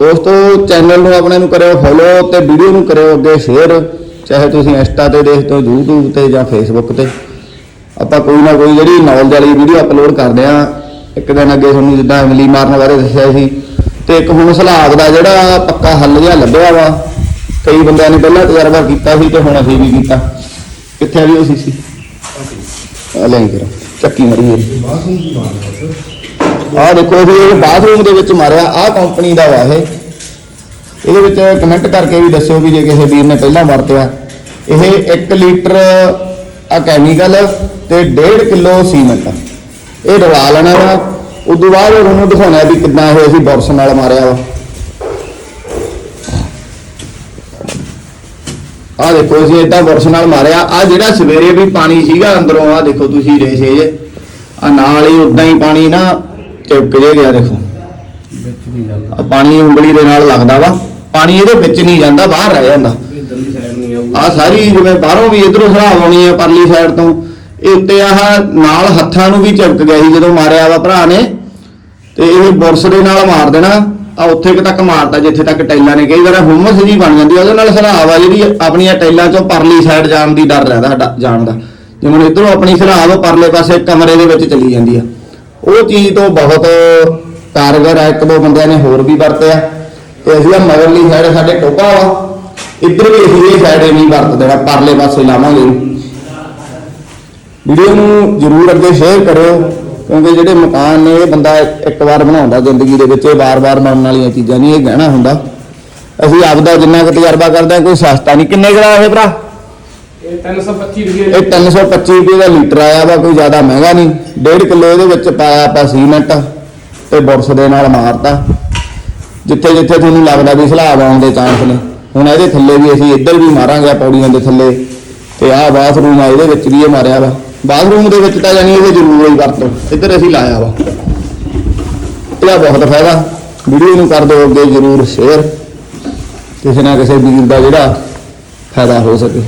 ਦੋਸਤੋ ਚੈਨਲ ਨੂੰ ਆਪਣੇ ਨੂੰ ਕਰਿਓ ਫੋਲੋ ਤੇ ਵੀਡੀਓ ਨੂੰ ਕਰਿਓ ਅੱਗੇ ਸ਼ੇਅਰ ਚਾਹੇ ਤੁਸੀਂ ਇੰਸਟਾ ਤੇ ਦੇਖਦੇ ਹੋ YouTube ਤੇ ਜਾਂ Facebook ਤੇ। ਆਪਾਂ ਕੋਈ ਨਾ ਕੋਈ ਜਿਹੜੀ ਨੌਲੇਜ ਵਾਲੀ ਵੀਡੀਓ ਅਪਲੋਡ ਕਰਦੇ ਆ ਇੱਕ ਦਿਨ ਅੱਗੇ ਤੁਹਾਨੂੰ ਜਿੱਦਾਂ ਇਮਲੀ ਮਾਰਨ ਬਾਰੇ ਦੱਸਿਆ ਸੀ। ਤੇ ਇੱਕ ਹੁਣ ਸਲਾਗ ਦਾ ਜਿਹੜਾ ਪੱਕਾ ਹੱਲ ਜਿਹਾ ਲੱਭਿਆ ਵਾ, ਕਈ ਬੰਦਿਆਂ ਨੇ ਪਹਿਲਾਂ ਤਜਰਬਾ ਕੀਤਾ ਸੀ ਤੇ ਹੁਣ ਅਸੀਂ ਵੀ ਕੀਤਾ। ਕਿੱਥੇ ਆ ਵੀ ਉਹ ਸੀ ਆ ਲੈ ਕਰੋ ਚੱਕੀ ਮਰੀ ਬਾਥਰੂਮ ਦੀ ਮਾਰ ਆਹ ਦੇਖੋ ਜੀ ਇਹ ਬਾਥਰੂਮ ਦੇ ਵਿੱਚ ਮਾਰਿਆ, ਆਹ ਕੰਪਨੀ ਦਾ ਵਾ ਇਹ। ਇਹਦੇ ਵਿੱਚ ਕਮੈਂਟ ਕਰਕੇ ਵੀ ਦੱਸਿਓ ਵੀ ਜੇ ਕਿਸੇ ਵੀਰ ਨੇ ਪਹਿਲਾਂ ਵਰਤਿਆ। ਇਹ 1 ਲੀਟਰ ਆ ਕੈਮੀਕਲ ਤੇ 1.5 ਕਿਲੋ ਸੀਮੈਂਟ। ਇਹ ਰਲਾ ਲੈਣਾ ਵਾ। ਉਦੋਂ ਬਾਅਦ ਤੁਹਾਨੂੰ ਦਿਖਾਉਣਾ ਵੀ ਕਿੰਨਾ ਇਹ ਅਸੀਂ ਬੁਰਸ਼ ਨਾਲ ਮਾਰਿਆ ਵਾ। ਆ ਦੇਖੋ ਜੀ ਇਦਾਂ ਬੁਰਸ਼ ਨਾਲ ਮਾਰਿਆ। ਆ ਜਿਹੜਾ ਸਵੇਰੇ ਵੀ ਪਾਣੀ ਸੀਗਾ ਅੰਦਰੋਂ ਆ ਦੇਖੋ ਤੁਸੀਂ ਰੇਸੇ ਜੇ। ਆ ਨਾਲ ਹੀ ਉਦਾਂ ਹੀ ਪਾਣੀ ਨਾ। ਚਿਪਕ ਜੇ ਗਿਆ ਦੇਖੋ। ਵਿੱਚ ਨਹੀਂ ਜਾਂਦਾ ਆ ਪਾਣੀ ਉਂਗਲੀ ਦੇ ਨਾਲ ਲੱਗਦਾ ਵਾ ਪਾਣੀ ਇਹਦੇ ਵਿੱਚ ਨਹੀਂ ਜਾਂਦਾ ਬਾਹਰ ਰਹਿ ਜਾਂਦਾ। ਇਧਰਲੀ ਸਾਈਡ ਨਹੀਂ ਆਊਗਾ ਆ ਸਾਰੀ ਜਿਵੇਂ ਬਾਹਰੋਂ ਵੀ ਇਧਰੋਂ ਸਰਾਬ ਆਉਣੀ ਹੈ ਪਰਲੀ ਸਾਈਡ ਤੋਂ ਇਹ ਉੱਤੇ ਆਹ ਨਾਲ ਹੱਥਾਂ ਨੂੰ ਵੀ ਚਿਪਕ ਗਿਆ ਸੀ ਜਦੋਂ ਮਾਰਿਆ ਵਾ ਭਰਾ ਨੇ। ਤੇ ਇਹ ਬੁਰਸ ਦੇ ਨਾਲ ਮਾਰ ਦੇਣਾ ਆ ਉੱਥੇ ਕੁ ਤੱਕ ਮਾਰਦਾ ਜਿੱਥੇ ਤੱਕ ਟੈਲਾਂ ਨੇ ਕਈ ਵਾਰ ਹੁਮਸ ਜੀ ਬਣ ਜਾਂਦੀ ਆ, ਉਹਦੇ ਨਾਲ ਸਰਾਬ ਆ ਜਿਹੜੀ ਆਪਣੀਆਂ ਟੈਲਾਂ ਚੋਂ ਪਰਲੀ ਸਾਈਡ ਜਾਣ ਦੀ ਡਰ ਰਹਿੰਦਾ ਜਾਣ ਦਾ। ਜਿਵੇਂ ਹੁਣ ਇਧਰੋਂ ਆਪਣੀ ਸਰਾਬ ਪਰਲੇ ਪਾਸੇ ਕਮਰੇ ਦੇ ਵਿੱਚ ਚਲੀ ਜਾਂਦੀ ਆ। ਉਹ ਚੀਜ਼ ਤੋਂ ਬਹੁਤ ਕਾਰਗਰ ਹੈ ਇੱਕ ਦੋ ਬੰਦਿਆਂ ਨੇ ਹੋਰ ਵੀ ਵਰਤਿਆ। ਤੇ ਅਸੀਂ ਆ ਮਗਰਲੀ ਸਾਈਡ ਸਾਡੇ ਟੋਕਾ ਵਾ, ਇੱਧਰ ਵੀ ਅਸੀਂ ਇਹ ਸਾਈਡ ਨਹੀਂ ਵਰਤ ਦੇਣਾ ਪਰਲੇ ਪਾਸੇ ਲਾਵਾਂਗੇ। ਵੀਡੀਓ ਨੂੰ ਜਰੂਰ ਅੱਗੇ ਸ਼ੇਅਰ ਕਰਿਓ, ਕਿਉਂਕਿ ਜਿਹੜੇ ਮਕਾਨ ਨੇ, ਇਹ ਬੰਦਾ ਇੱਕ ਵਾਰ ਬਣਾਉਂਦਾ ਜ਼ਿੰਦਗੀ ਦੇ ਵਿੱਚ, ਇਹ ਵਾਰ-ਵਾਰ ਬਣਨ ਵਾਲੀਆਂ ਚੀਜ਼ਾਂ ਨਹੀਂ, ਇਹ ਗਹਿਣਾ ਹੁੰਦਾ। ਅਸੀਂ ਆਪਦਾ ਜਿੰਨਾ ਕੁ ਤਜਰਬਾ ਕਰਦੇ ਹਾਂ, ਕੋਈ ਸਸਤਾ ਨਹੀਂ। ਕਿੰਨੇ ਗਰਾ ਇਹ ਭਰਾ? ਇਹ 325 ਰੁਪਏ ਇਹ 325 ਰੁਪਏ ਦਾ ਲੀਟਰ ਆਇਆ ਵਾ ਕੋਈ ਜ਼ਿਆਦਾ ਮਹਿੰਗਾ ਨਹੀਂ। 1.5 ਕਿਲੋ ਇਹਦੇ ਵਿੱਚ ਪਾਇਆ ਆਪਾਂ ਸੀਮੈਂਟ ਤੇ ਬੁਰਸ ਦੇ ਨਾਲ ਮਾਰਤਾ। ਜਿੱਥੇ ਜਿੱਥੇ ਤੁਹਾਨੂੰ ਲੱਗਦਾ ਵੀ ਸਲਾਬ ਆਉਣ ਦੇ ਚਾਂਸ ਨੇ। ਹੁਣ ਇਹਦੇ ਥੱਲੇ ਵੀ ਅਸੀਂ ਇੱਧਰ ਵੀ ਮਾਰਾਂਗੇ ਪੌੜੀਆਂ ਦੇ ਥੱਲੇ। ਤੇ ਆਹ ਬਾਥਰੂਮ ਆ ਇਹਦੇ ਵਿੱਚ ਵੀ ਇਹ ਮਾਰਿਆ ਵਾ। ਬਾਥਰੂਮ ਦੇ ਵਿੱਚ ਤਾਂ ਯਾਨੀ ਇਹਦੇ ਜ਼ਰੂਰ ਹੀ ਵਰਤੋ ਇੱਧਰ ਅਸੀਂ ਲਾਇਆ ਵਾ। ਇਹਦਾ ਬਹੁਤ ਫਾਇਦਾ। ਵੀਡੀਓ ਨੂੰ ਕਰ ਦਿਓ ਅੱਗੇ ਜ਼ਰੂਰ ਸ਼ੇਅਰ ਕਿਸੇ ਨਾ ਕਿਸੇ ਵੀਰ ਦਾ ਜਿਹੜਾ ਫਾਇਦਾ ਹੋ ਸਕੇ।